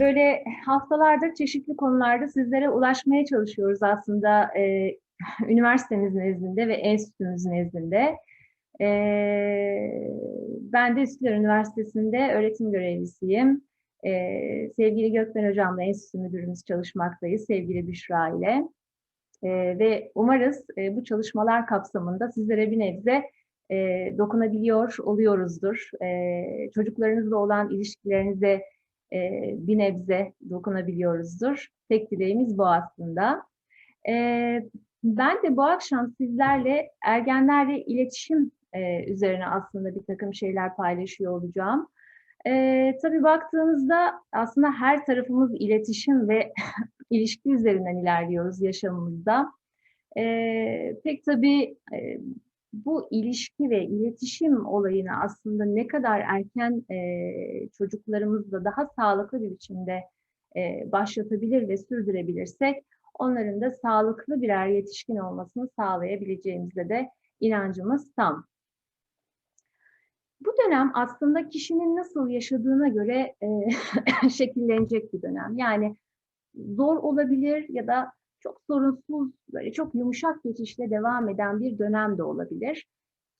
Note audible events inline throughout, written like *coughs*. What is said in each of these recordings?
böyle haftalardır çeşitli konularda sizlere ulaşmaya çalışıyoruz aslında e, *laughs* üniversitemiz nezdinde ve enstitümüz nezdinde. E, ben de Üsküdar Üniversitesi'nde öğretim görevlisiyim. E, sevgili Gökmen Hocam'la enstitü müdürümüz çalışmaktayız, sevgili Büşra ile. E, ve umarız e, bu çalışmalar kapsamında sizlere bir nebze e, dokunabiliyor oluyoruzdur. E, çocuklarınızla olan ilişkilerinize e, bir nebze dokunabiliyoruzdur. Tek dileğimiz bu aslında. E, ben de bu akşam sizlerle ergenlerle iletişim e, üzerine aslında bir takım şeyler paylaşıyor olacağım. E, tabii baktığımızda aslında her tarafımız iletişim ve *laughs* ilişki üzerinden ilerliyoruz yaşamımızda. E, pek tabii e, bu ilişki ve iletişim olayını aslında ne kadar erken e, çocuklarımızla daha sağlıklı bir biçimde e, başlatabilir ve sürdürebilirsek onların da sağlıklı birer yetişkin olmasını sağlayabileceğimizde de inancımız tam. Bu dönem aslında kişinin nasıl yaşadığına göre e, *laughs* şekillenecek bir dönem. Yani zor olabilir ya da çok sorunsuz, böyle çok yumuşak geçişle devam eden bir dönem de olabilir.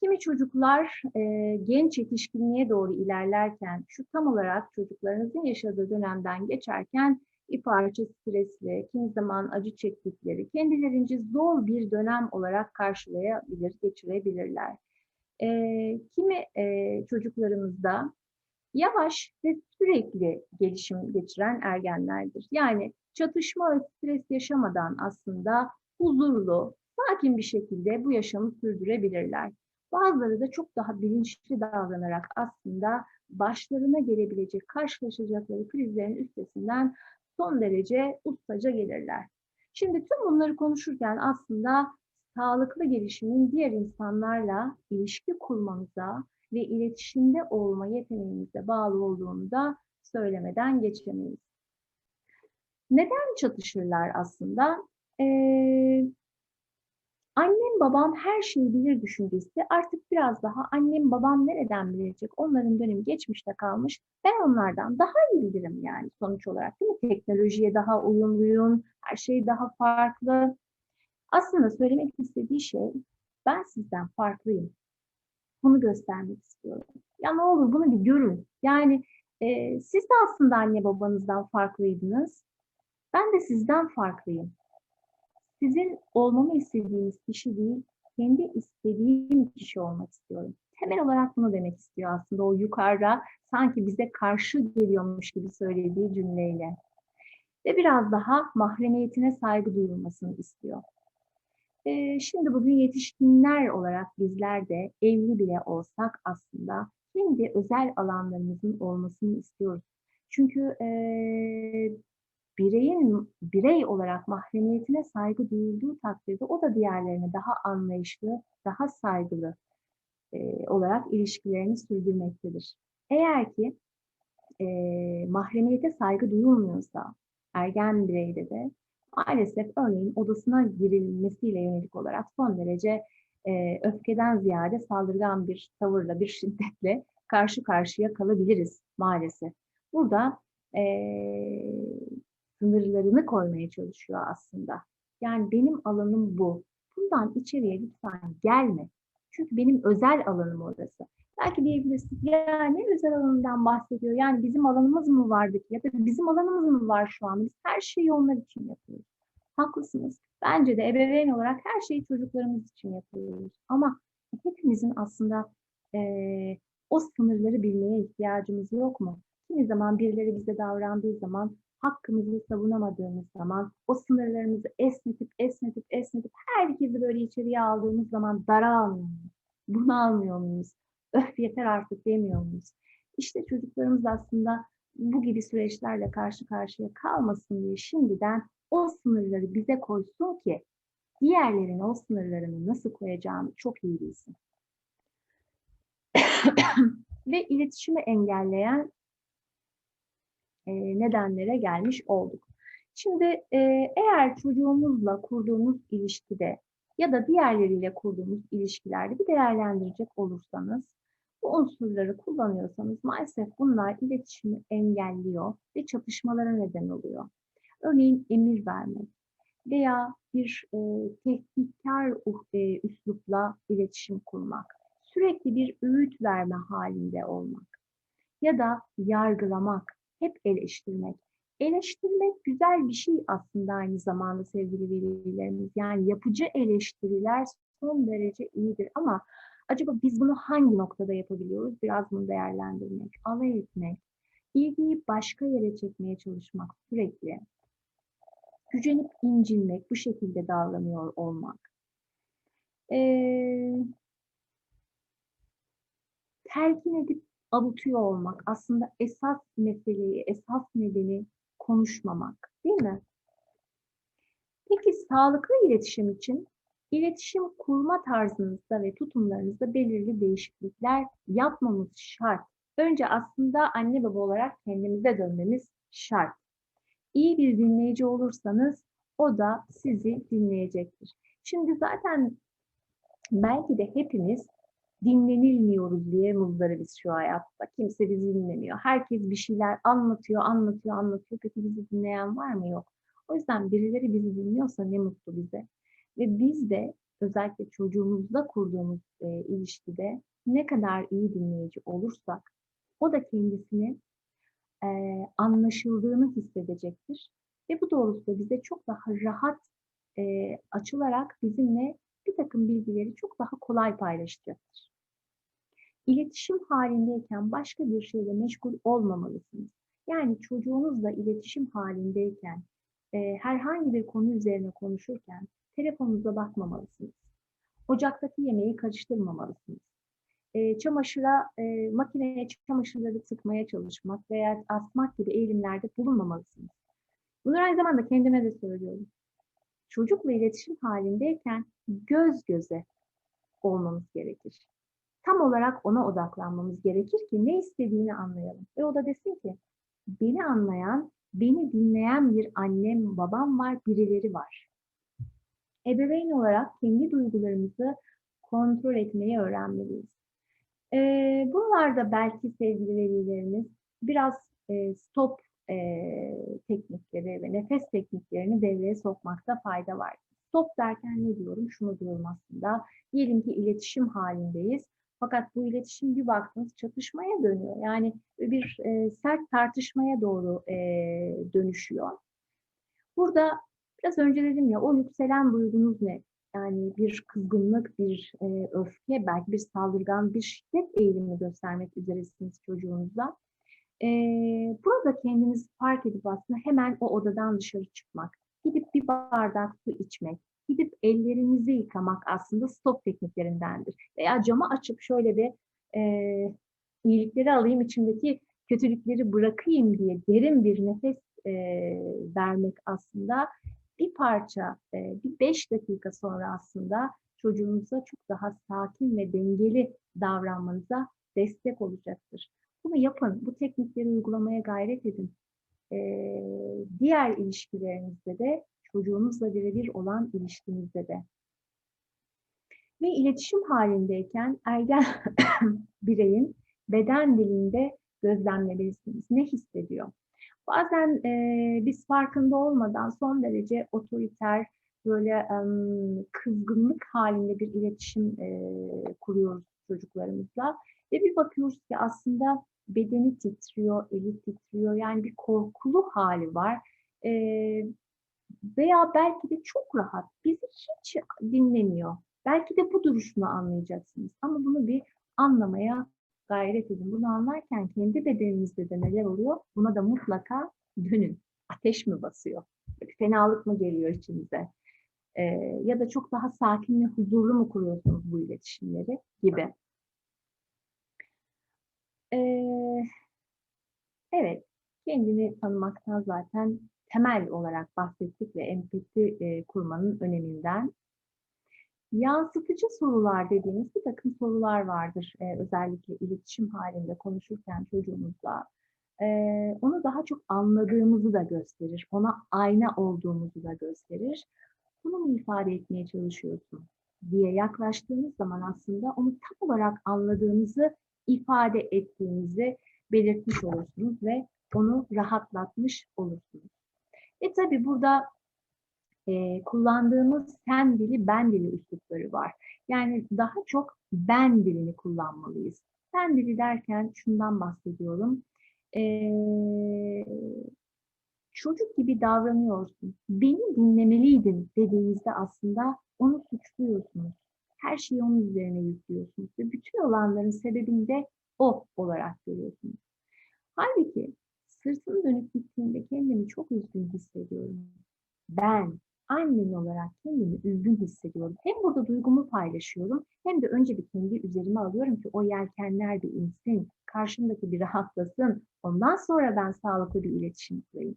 Kimi çocuklar e, genç yetişkinliğe doğru ilerlerken, şu tam olarak çocuklarınızın yaşadığı dönemden geçerken bir parça stresli, kimi zaman acı çektikleri, kendilerince zor bir dönem olarak karşılayabilir, geçirebilirler. E, kimi e, çocuklarımızda yavaş ve sürekli gelişim geçiren ergenlerdir. Yani çatışma ve stres yaşamadan aslında huzurlu, sakin bir şekilde bu yaşamı sürdürebilirler. Bazıları da çok daha bilinçli davranarak aslında başlarına gelebilecek, karşılaşacakları krizlerin üstesinden son derece ustaca gelirler. Şimdi tüm bunları konuşurken aslında sağlıklı gelişimin diğer insanlarla ilişki kurmamıza ve iletişimde olma yeteneğimize bağlı olduğunu da söylemeden geçemeyiz. Neden çatışırlar aslında? Ee, annem babam her şeyi bilir düşüncesi artık biraz daha annem babam nereden bilecek? Onların dönemi geçmişte kalmış. Ben onlardan daha iyi bilirim yani sonuç olarak değil mi? Teknolojiye daha uyumluyum, her şey daha farklı. Aslında söylemek istediği şey ben sizden farklıyım. Bunu göstermek istiyorum. Ya ne olur bunu bir görün. Yani e, siz de aslında anne babanızdan farklıydınız. Ben de sizden farklıyım. Sizin olmamı istediğiniz kişi değil, kendi istediğim kişi olmak istiyorum. Temel olarak bunu demek istiyor aslında o yukarıda sanki bize karşı geliyormuş gibi söylediği cümleyle. Ve biraz daha mahremiyetine saygı duyulmasını istiyor. Şimdi bugün yetişkinler olarak bizler de evli bile olsak aslında kendi özel alanlarımızın olmasını istiyoruz. Çünkü e, bireyin birey olarak mahremiyetine saygı duyulduğu takdirde o da diğerlerine daha anlayışlı, daha saygılı e, olarak ilişkilerini sürdürmektedir. Eğer ki e, mahremiyete saygı duyulmuyorsa ergen bireyde de maalesef örneğin odasına girilmesiyle yönelik olarak son derece e, öfkeden ziyade saldırgan bir tavırla, bir şiddetle karşı karşıya kalabiliriz maalesef. Burada e, sınırlarını koymaya çalışıyor aslında. Yani benim alanım bu. Bundan içeriye lütfen gelme. Çünkü benim özel alanım orası. Belki diyebilirsin ya ne özel alanından bahsediyor. Yani bizim alanımız mı vardı ki ya da bizim alanımız mı var şu an? Biz her şeyi onlar için yapıyoruz. Haklısınız. Bence de ebeveyn olarak her şeyi çocuklarımız için yapıyoruz. Ama hepimizin aslında e, o sınırları bilmeye ihtiyacımız yok mu? Kimi zaman birileri bize davrandığı zaman hakkımızı savunamadığımız zaman, o sınırlarımızı esnetip, esnetip, esnetip herkesi böyle içeriye aldığımız zaman daralmıyor muyuz? Bunalmıyor muyuz? Öf yeter artık demiyor muyuz? İşte çocuklarımız aslında bu gibi süreçlerle karşı karşıya kalmasın diye şimdiden o sınırları bize koysun ki diğerlerine o sınırlarını nasıl koyacağını çok iyi bilsin. *coughs* Ve iletişimi engelleyen e, nedenlere gelmiş olduk. Şimdi e, eğer çocuğumuzla kurduğumuz ilişkide ya da diğerleriyle kurduğumuz ilişkilerde bir değerlendirecek olursanız Bu unsurları kullanıyorsanız maalesef bunlar iletişimi engelliyor ve çatışmalara neden oluyor. Örneğin emir vermek veya bir e, tehditkar uh, e, üslupla iletişim kurmak, sürekli bir öğüt verme halinde olmak ya da yargılamak, hep eleştirmek. Eleştirmek güzel bir şey aslında aynı zamanda sevgili velilerimiz. Yani yapıcı eleştiriler son derece iyidir ama acaba biz bunu hangi noktada yapabiliyoruz? Biraz bunu değerlendirmek, alay etmek, ilgiyi başka yere çekmeye çalışmak sürekli, gücenip incinmek, bu şekilde davranıyor olmak. Ee, telkin edip avutuyor olmak aslında esas meseleyi, esas nedeni konuşmamak değil mi? Peki sağlıklı iletişim için iletişim kurma tarzınızda ve tutumlarınızda belirli değişiklikler yapmamız şart. Önce aslında anne baba olarak kendimize dönmemiz şart. İyi bir dinleyici olursanız o da sizi dinleyecektir. Şimdi zaten belki de hepimiz dinlenilmiyoruz diye muzdaribiz şu hayatta. Kimse bizi dinlemiyor. Herkes bir şeyler anlatıyor, anlatıyor, anlatıyor. Peki bizi dinleyen var mı? Yok. O yüzden birileri bizi dinliyorsa ne mutlu bize. Ve biz de özellikle çocuğumuzla kurduğumuz e, ilişkide ne kadar iyi dinleyici olursak o da kendisini e, anlaşıldığını hissedecektir. Ve bu doğrultuda bize çok daha rahat e, açılarak bizimle bir takım bilgileri çok daha kolay paylaşacaktır. İletişim halindeyken başka bir şeyle meşgul olmamalısınız. Yani çocuğunuzla iletişim halindeyken e, herhangi bir konu üzerine konuşurken telefonunuza bakmamalısınız. Ocaktaki yemeği karıştırmamalısınız. E, çamaşıra, e, makineye çamaşırları sıkmaya çalışmak veya asmak gibi eğilimlerde bulunmamalısınız. Bunu aynı zamanda kendime de söylüyorum. Çocukla iletişim halindeyken göz göze olmamız gerekir. Tam olarak ona odaklanmamız gerekir ki ne istediğini anlayalım. Ve o da desin ki beni anlayan, beni dinleyen bir annem, babam var, birileri var. Ebeveyn olarak kendi duygularımızı kontrol etmeyi öğrenmeliyiz. Ee, buralarda belki sevgili velilerimiz biraz e, stop e, teknikleri ve nefes tekniklerini devreye sokmakta fayda var. Stop derken ne diyorum? Şunu diyorum aslında. Diyelim ki iletişim halindeyiz. Fakat bu iletişim bir baktınız çatışmaya dönüyor. Yani bir e, sert tartışmaya doğru e, dönüşüyor. Burada biraz önce dedim ya o yükselen duygunuz ne? Yani bir kızgınlık, bir e, öfke, belki bir saldırgan, bir şiddet eğilimi göstermek üzeresiniz çocuğunuzla. E, burada kendinizi fark edip aslında hemen o odadan dışarı çıkmak, gidip bir bardak su içmek, gidip ellerinizi yıkamak aslında stop tekniklerindendir. Veya camı açıp şöyle bir e, iyilikleri alayım, içimdeki kötülükleri bırakayım diye derin bir nefes e, vermek aslında bir parça, e, bir beş dakika sonra aslında çocuğunuza çok daha sakin ve dengeli davranmanıza destek olacaktır. Bunu yapın, bu teknikleri uygulamaya gayret edin. E, diğer ilişkilerinizde de çocuğunuzla birebir olan ilişkinizde de. Ve iletişim halindeyken ergen *coughs* bireyin beden dilinde gözlemlemelisiniz. Ne hissediyor? Bazen e, biz farkında olmadan son derece otoriter, böyle e, kızgınlık halinde bir iletişim e, kuruyoruz çocuklarımızla. Ve bir bakıyoruz ki aslında bedeni titriyor, eli titriyor. Yani bir korkulu hali var. E, veya belki de çok rahat, bizi hiç dinlemiyor. Belki de bu duruşunu anlayacaksınız. Ama bunu bir anlamaya gayret edin. Bunu anlarken kendi bedeninizde de neler oluyor? Buna da mutlaka dönün. Ateş mi basıyor? Fenalık mı geliyor içinize? Ee, ya da çok daha sakin ve huzurlu mu kuruyorsunuz bu iletişimleri gibi. Ee, evet, kendini tanımaktan zaten temel olarak bahsettik ve empati e, kurmanın öneminden. Yansıtıcı sorular dediğimiz bir takım sorular vardır. E, özellikle iletişim halinde konuşurken çocuğumuzla. E, onu daha çok anladığımızı da gösterir. Ona ayna olduğumuzu da gösterir. Bunu mu ifade etmeye çalışıyorsun diye yaklaştığınız zaman aslında onu tam olarak anladığınızı ifade ettiğinizi belirtmiş olursunuz ve onu rahatlatmış olursunuz. E tabi burada e, kullandığımız sen dili, ben dili üslupları var. Yani daha çok ben dilini kullanmalıyız. Sen dili derken şundan bahsediyorum. E, çocuk gibi davranıyorsun. Beni dinlemeliydin dediğinizde aslında onu suçluyorsunuz. Her şeyi onun üzerine yüklüyorsunuz ve bütün olanların sebebini de o olarak görüyorsunuz. Halbuki sırtım dönüp gittiğinde kendimi çok üzgün hissediyorum. Ben annen olarak kendimi üzgün hissediyorum. Hem burada duygumu paylaşıyorum hem de önce bir kendi üzerime alıyorum ki o yelkenler bir insin, karşımdaki bir rahatlasın. Ondan sonra ben sağlıklı bir iletişim kurayım.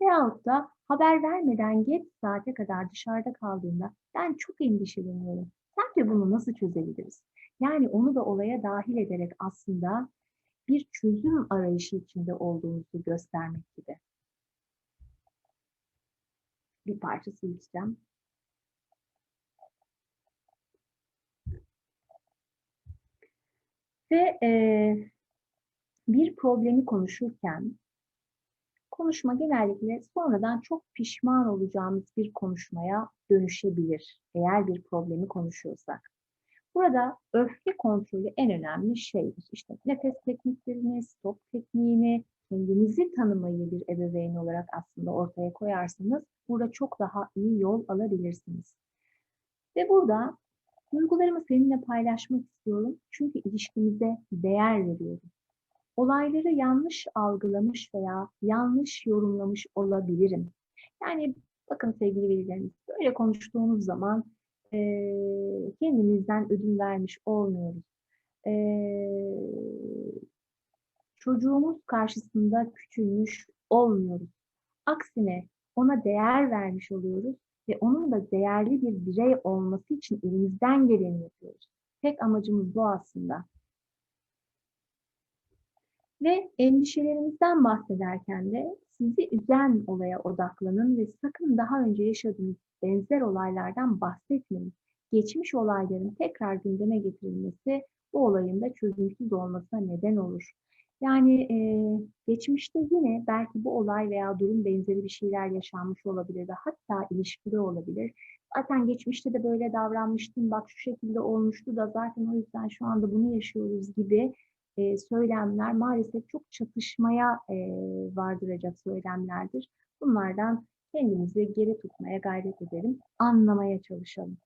Veyahut da haber vermeden geç saate kadar dışarıda kaldığında ben çok endişeleniyorum. Sence bunu nasıl çözebiliriz? Yani onu da olaya dahil ederek aslında bir çözüm arayışı içinde olduğumuzu göstermek gibi. Bir parça su içeceğim. Ve e, bir problemi konuşurken konuşma genellikle sonradan çok pişman olacağımız bir konuşmaya dönüşebilir eğer bir problemi konuşuyorsak. Burada öfke kontrolü en önemli şeydir. İşte nefes tekniklerini, stop tekniğini, kendinizi tanımayı bir ebeveyn olarak aslında ortaya koyarsanız burada çok daha iyi yol alabilirsiniz. Ve burada duygularımı seninle paylaşmak istiyorum. Çünkü ilişkimize değer veriyorum. Olayları yanlış algılamış veya yanlış yorumlamış olabilirim. Yani bakın sevgili velilerimiz böyle konuştuğumuz zaman e, kendimizden ödün vermiş olmuyoruz. E, çocuğumuz karşısında küçülmüş olmuyoruz. Aksine ona değer vermiş oluyoruz ve onun da değerli bir birey olması için elimizden geleni yapıyoruz. Tek amacımız bu aslında. Ve endişelerimizden bahsederken de sizi üzen olaya odaklanın ve sakın daha önce yaşadığınız benzer olaylardan bahsetmeyin. Geçmiş olayların tekrar gündeme getirilmesi bu olayın da çözümsüz olmasına neden olur. Yani e, geçmişte yine belki bu olay veya durum benzeri bir şeyler yaşanmış olabilir ve hatta ilişkili olabilir. Zaten geçmişte de böyle davranmıştım, bak şu şekilde olmuştu da zaten o yüzden şu anda bunu yaşıyoruz gibi e, söylemler maalesef çok çatışmaya e, vardıracak söylemlerdir. Bunlardan kendimizi geri tutmaya gayret edelim, anlamaya çalışalım.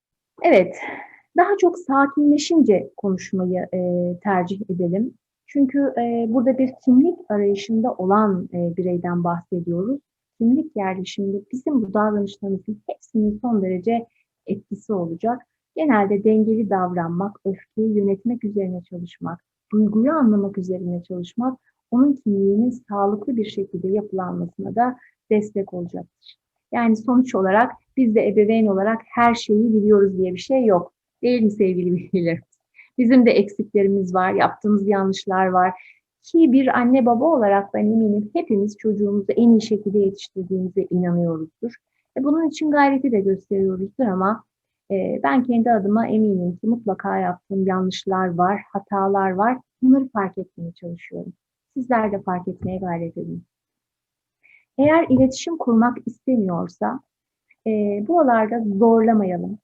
Evet, daha çok sakinleşince konuşmayı e, tercih edelim. Çünkü e, burada bir kimlik arayışında olan e, bireyden bahsediyoruz. Kimlik yerleşiminde bizim bu davranışlarımızın hepsinin son derece etkisi olacak. Genelde dengeli davranmak, öfkeyi yönetmek üzerine çalışmak, duyguyu anlamak üzerine çalışmak, onun kimliğinin sağlıklı bir şekilde yapılanmasına da destek olacaktır. Yani sonuç olarak biz de ebeveyn olarak her şeyi biliyoruz diye bir şey yok. Değil mi sevgili veliler? Bizim de eksiklerimiz var, yaptığımız yanlışlar var. Ki bir anne baba olarak ben eminim hepimiz çocuğumuzu en iyi şekilde yetiştirdiğimize inanıyoruzdur. E bunun için gayreti de gösteriyoruzdur ama e, ben kendi adıma eminim ki mutlaka yaptığım yanlışlar var, hatalar var. Bunları fark etmeye çalışıyorum. Sizler de fark etmeye gayret edin. Eğer iletişim kurmak istemiyorsa e, bu alarda zorlamayalım,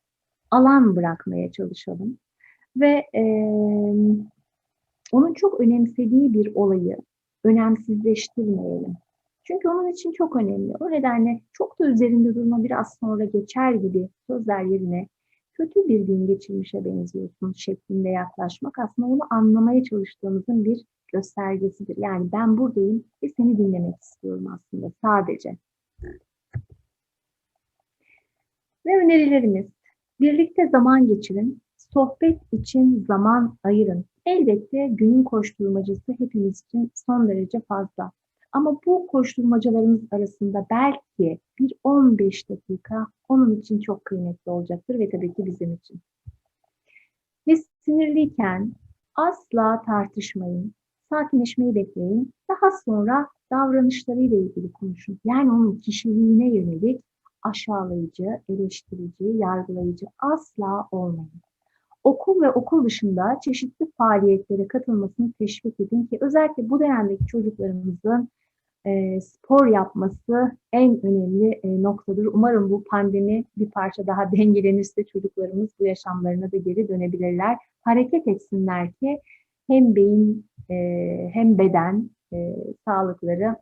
alan bırakmaya çalışalım ve e, onun çok önemsediği bir olayı önemsizleştirmeyelim. Çünkü onun için çok önemli. O nedenle çok da üzerinde durma biraz sonra geçer gibi sözler yerine kötü bir gün geçirmişe benziyorsun şeklinde yaklaşmak aslında onu anlamaya çalıştığımızın bir göstergesidir. Yani ben buradayım ve seni dinlemek istiyorum aslında sadece. Ve önerilerimiz, birlikte zaman geçirin, sohbet için zaman ayırın. Elbette günün koşturmacası hepimiz için son derece fazla. Ama bu koşturmacalarımız arasında belki bir 15 dakika onun için çok kıymetli olacaktır ve tabii ki bizim için. Ve sinirliyken asla tartışmayın, sakinleşmeyi bekleyin. Daha sonra davranışlarıyla ilgili konuşun. Yani onun kişiliğine yönelik aşağılayıcı, eleştirici, yargılayıcı asla olmayın. Okul ve okul dışında çeşitli faaliyetlere katılmasını teşvik edin ki özellikle bu dönemdeki çocuklarımızın e, spor yapması en önemli e, noktadır. Umarım bu pandemi bir parça daha *laughs* dengelenirse çocuklarımız bu yaşamlarına da geri dönebilirler. Hareket etsinler ki hem beyin e, hem beden e, sağlıkları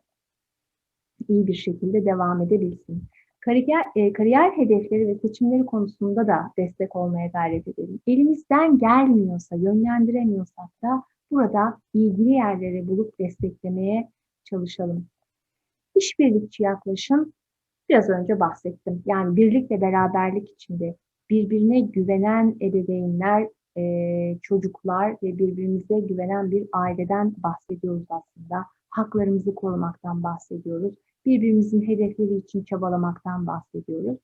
iyi bir şekilde devam edebilsin. Kariyer, e, kariyer hedefleri ve seçimleri konusunda da destek olmaya gayret edelim. Elimizden gelmiyorsa, yönlendiremiyorsak da burada ilgili yerleri bulup desteklemeye çalışalım. İşbirlikçi yaklaşım biraz önce bahsettim. Yani birlik ve beraberlik içinde birbirine güvenen ebeveynler, e, çocuklar ve birbirimize güvenen bir aileden bahsediyoruz aslında. Haklarımızı korumaktan bahsediyoruz. Birbirimizin hedefleri için çabalamaktan bahsediyoruz.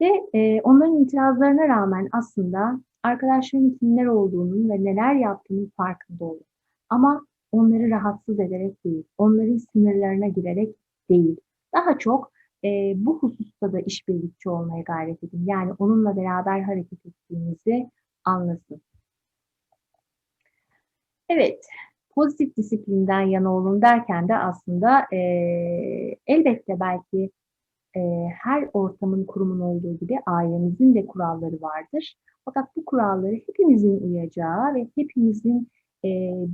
Ve e, onların itirazlarına rağmen aslında arkadaşların kimler olduğunun ve neler yaptığının farkında olun. Ama onları rahatsız ederek değil, onların sınırlarına girerek değil. Daha çok e, bu hususta da işbirlikçi olmaya gayret edin. Yani onunla beraber hareket ettiğinizi anlasın. Evet, pozitif disiplinden yana olun derken de aslında e, elbette belki e, her ortamın kurumun olduğu gibi ailemizin de kuralları vardır. Fakat bu kuralları hepimizin uyacağı ve hepimizin e,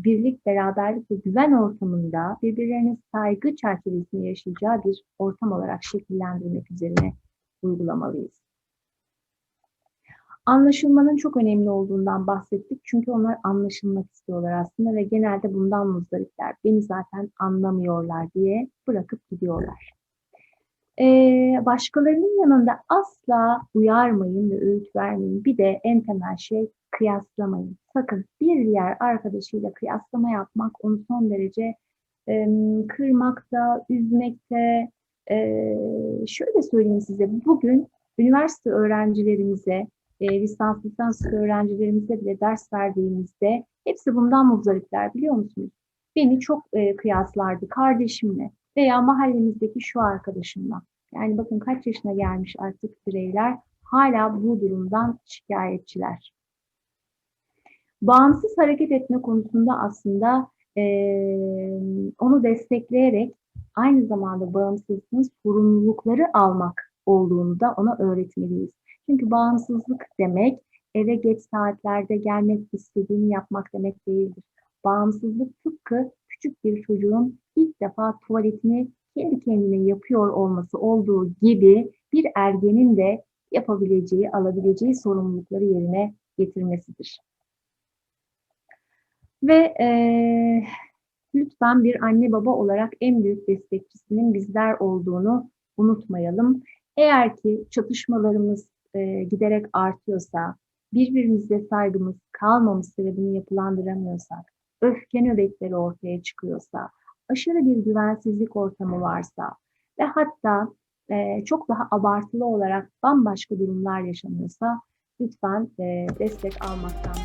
birlik, beraberlik ve güven ortamında birbirlerine saygı çerçevesinde yaşayacağı bir ortam olarak şekillendirmek üzerine uygulamalıyız. Anlaşılmanın çok önemli olduğundan bahsettik. Çünkü onlar anlaşılmak istiyorlar aslında ve genelde bundan muzdaripler. Beni zaten anlamıyorlar diye bırakıp gidiyorlar. Ee, başkalarının yanında asla uyarmayın ve öğüt vermeyin. Bir de en temel şey kıyaslamayın. Sakın bir diğer arkadaşıyla kıyaslama yapmak onu son derece e, kırmakta, üzmekte. E, şöyle söyleyeyim size, bugün üniversite öğrencilerimize, e, lisans lisans öğrencilerimize bile ders verdiğimizde hepsi bundan muzdaripler biliyor musunuz? Beni çok e, kıyaslardı kardeşimle veya mahallemizdeki şu arkadaşımla. Yani bakın kaç yaşına gelmiş artık bireyler hala bu durumdan şikayetçiler. Bağımsız hareket etme konusunda aslında e, onu destekleyerek aynı zamanda bağımsızlığın sorumlulukları almak olduğunu da ona öğretmeliyiz. Çünkü bağımsızlık demek eve geç saatlerde gelmek, istediğini yapmak demek değildir. Bağımsızlık tıpkı küçük bir çocuğun ilk defa tuvaletini kendi kendine yapıyor olması olduğu gibi bir ergenin de yapabileceği, alabileceği sorumlulukları yerine getirmesidir. Ve e, lütfen bir anne baba olarak en büyük destekçisinin bizler olduğunu unutmayalım. Eğer ki çatışmalarımız e, giderek artıyorsa, birbirimize saygımız kalmamışsa ve bunu yapılandıramıyorsak, öfke nöbetleri ortaya çıkıyorsa, aşırı bir güvensizlik ortamı varsa ve hatta e, çok daha abartılı olarak bambaşka durumlar yaşanıyorsa lütfen e, destek almaktan